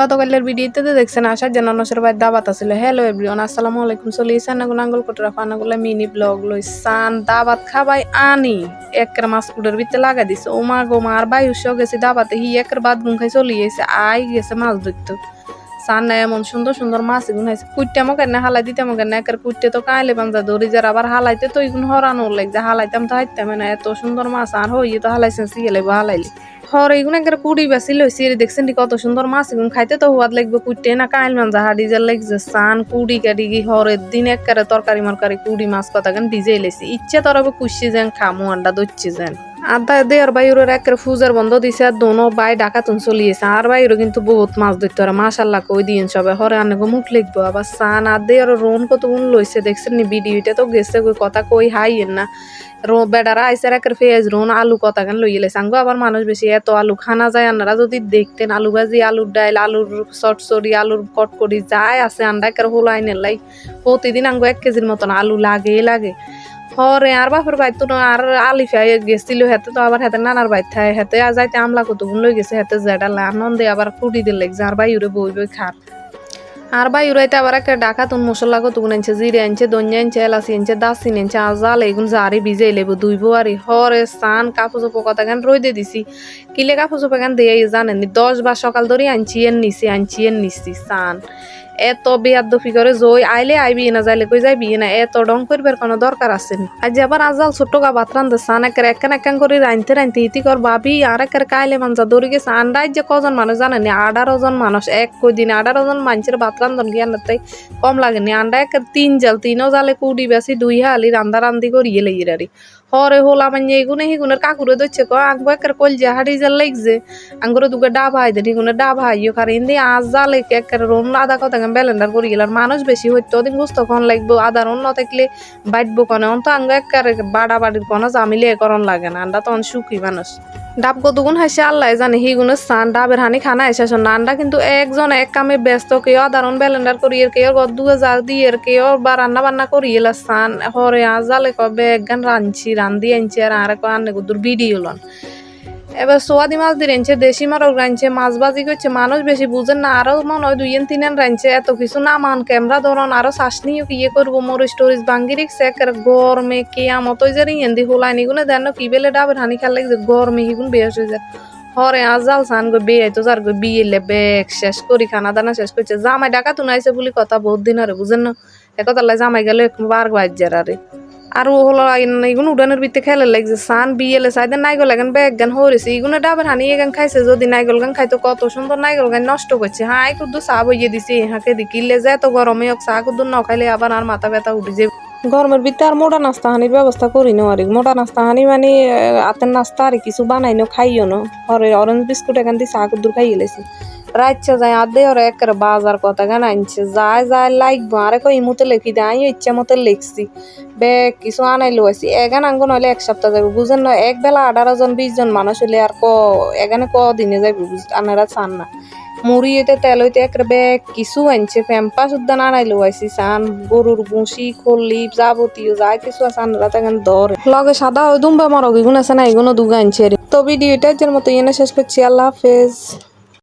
গতকালের ভিডিওতে তো দেখছেন আসার জন্য নসের ভাই দাবাত আছিল হ্যালো এভরিওয়ান আসসালামু আলাইকুম। চলি সান্নাগুলো আঙ্গুল কটরা ফানাগুলো মিনি ব্লগ লই। সান দাবাত খাবাই আনি। একের মাছ কুটের ভিতরে লাগা দিছে। ও মা গো মার বাই উৎস গেছে দাবাতে। হি একের বাদ গুন খাই চলি গেছে। আই গেছে মাছ ধরতে। সান না এমন সুন্দর সুন্দর মাছ এগুন হাইছে কুটতে আমাকে না হালাই দিতে আমাকে না? একের কুটতে তো কাইলে বান্ধা দড়ি যার আবার হালাইতে তো এগুন হরানো লাগছে। হালাইতাম তো হাইতাম না। এত সুন্দর মাছ আর হইয়ে তো হালাইছেন সিগেলে হালাইলি। হর এগুলো একবার কুড়ি বাসি লইছি দেখছেন কত সুন্দর মাছ এগুলো খাইতে তো হুয়াদ লাগবে কুটতে না কাইল মান যাহা ডিজেল লাগছে সান কুড়ি কাটি গি হরের দিন একবারে তরকারি মরকারি কুড়ি মাছ কথা কেন ভিজে লেছি। ইচ্ছে তোর কুসি যেন, খামু আন্ডা দচ্ছি যেন। আদা দেয়ার বাইরের একের ফুজার বন্ধ দিছে, আর দোনো বাই ডাকাতুন চলিয়েছে। আর বাইরে কিন্তু বহুত মাছ ধরতে পারে। মাশাল্লাহ কই দিন সবে। হরে আনেগো মুখ লিখব। আবার সান আর দেয়ার রোন কত গুণ লইছে, দেখছেন নি ভিডিওটা তো গেছে, কই কথা কই হাইয়েন না। রো বেডারা আইসে একের পেঁয়াজ রোন আলু কথা কেন লইয়ে লেছে আঙ্গো আবার মানুষ বেশি, এত আলু খানা যায় আপনারা যদি দেখতেন, আলু ভাজি, আলুর ডাইল, আলুর চটচড়ি আলুর কটকড়ি যাই আছে আন্ডা, একের হোল আইনের লাই। প্রতিদিন আঙ্গো এক কেজির মতন আলু লাগে লাগে। হরে, আর বাপের বাইত তো আর আলিফাই গেছিল হেতে তো আবার হেতে নানার বাইত থাই হেতে আর যাইতে আমলা কতগুন লই গেছে হেতে জেডাল আনন্দে আবার কুড়ি দিল লাগছে, আর বাইরে বই বই খার। আর বাই উড়াইতে আবার একটা ডাকা তুন মশলা কতগুন আনছে, জিরে আনছে দঞ্জা আনছে, এলাচি আনছে দাসিন আনছে, আজাল, এগুন জারি ভিজাই লেবো দুইবো আর হরে, সান, কাপড় কথা গান রই দিয়ে দিছি। কিলে কাপড় চোপড় গান দিয়ে জানেন দশ বার সকাল ধরে আনছি, এর নিছি, আনছি, এর নিছি, সান। এত বেয়ার দফি করে জই আইলে আইবি না, যাইলে কই যাইবি না, এত ডং করবার কোনো দরকার আছে নি। আজ আবার আজাল ছোট্ট গা ভাত রান্ধে সান একের একান একান করে রাঁধতে রাঁধতে ইতি কর ভাবি আর একের কাইলে মানজা দৌড়ি গেছে। আন্ডাই যে কজন মানুষ জানেনি আঠারো জন মানুষ, এক কই দিন আঠারো জন মানুষের ভাত রান্ধন জ্ঞান তাই কম লাগেনি আন্ডা একের তিন জাল, তিনও জালে কুড়ি বেশি, দুই হালি রান্দা রান্দি করিয়ে লইরারি হরে হোলা মানে এগুনে হিগুনের কাকুরে দচ্ছে কো আঙ্গো একের কলজা হাড়ি জাল লাগছে। আঙ্গুরে দুগে ডাব হাই দেন হিগুনে ডাব হাইও কারণ আজ জালে একের রোন আদা কথা ব্যালেন্ডার করি গেলার মানুষ বেশি হইতো ওদিন গুস্ত কন লাগবো? আদা রোন ন থাকলে বাটবো কনে? অন্ত আঙ্গ একের বাড়া বাড়ির কোনো জামিলে করন লাগে না। আন্ডা তখন সুখী মানুষ। ডাব কতগুণ হাসে, আল্লাহ জানে হিগুনের সান ডাবের হানি খানা এসে নানটা কিন্তু একজন এক কামে ব্যস্ত, কেউ আদারণ ব্যালেন্ডার করিয়ে কেউ গদু যা দিয়ে, এর কেউ বা রান্না বান্না করিয়ে সান হরে আজালে কবে একগান রাঁধছি রান্ধি আনছি, আর আর আনে গুদুর ভিডিও লন। এবার সোয়াদি মাছ দিয়ে রাঁধছে, দেশি মারক রাঁধছে, মাছ বাজি করছে, মানুষ বেশি বুঝেন না আরও মনে হয় দুইয়েন তিনেন রাঁধছে, এত কিছু না মান, ক্যামেরা ধরন আরও চাষনিও ইয়ে করব, মরিচ টরিচ ভাঙ্গি রিক্সে একের গরমে কেয়ামত ওই যে ইয়েন্দি হোলাই নিগুনে দেন কি বেলে ডাবের হানি খেলে লাগছে গরমে হিগুন বেশ হয়ে যায়। হরে আজাল সান গো, বিয়ে তো যার গো, বিয়ে বেগ, শেষ করি, খানা দানা শেষ করছে, জামাই ডাকা তুনাইছে বলি কথা বহুত দিন আরে বুঝেন না একথা লাই জামাই গেলে বার বাজ্যার আরে। আর ও হলো ইগুন উডানের ভিতরে খেলে লাগছে। সান বিয়েলে সাইডে নাইগল এখান ব্যাগ গান হরেছে ইগুনে ডাবের হানি এখান খাইছে, যদি নাইগল গান খাইতো, কত সুন্দর নাইগল গান নষ্ট করছে। হ্যাঁ কুদ্দু চা বইয়ে দিছে, হাঁকে দিকিলে যায় তো গরমে হোক, চা কুদ্দু ন খাইলে আবার আর মাথা ব্যথা উঠে যে গরমের ভিতরে আর মোটা নাস্তা হানির ব্যবস্থা করি না আর মোটা নাস্তা হানি মানে হাতের নাস্তা আর কিছু বানাই নো, খাইও না। অরেঞ্জ বিস্কুট এখান দিয়ে চা কুদ্দুর খাইয়ে লেছি। রাইচ্ছা যায় আদে ওরা একের বাজার কথা, গান আনছে। যায় যায়, লাগবো। আরে কই ইমুতে লিখি দে আমি ইচ্ছা মতো লিখছি। বেগ কিছু আনাই লইছি এগান আঙ্গ নইলে এক সপ্তাহ যাবে বুঝেন না, এক বেলা আঠারো জন, বিশ জন মানুষ হলে আর ক এখানে ক দিনে যাবে আনারা চান না। মুড়ি হইতে, তেল হইতে একটা বেগ কিছু আনছে। ফেম্পা সুদ্ধা আনাই লইছি চান, গরুর ভুসি খল্লি যাবতীয় যা কিছু আছে, আনারা তেমন ধরে। লগে সাদা ওই দুম্বা মরগ এগুলো আছে না এগুলো দুগা আনছে। তো ভিডিওটা এর মতো এনে শেষ করছি। আল্লাহ হাফেজ।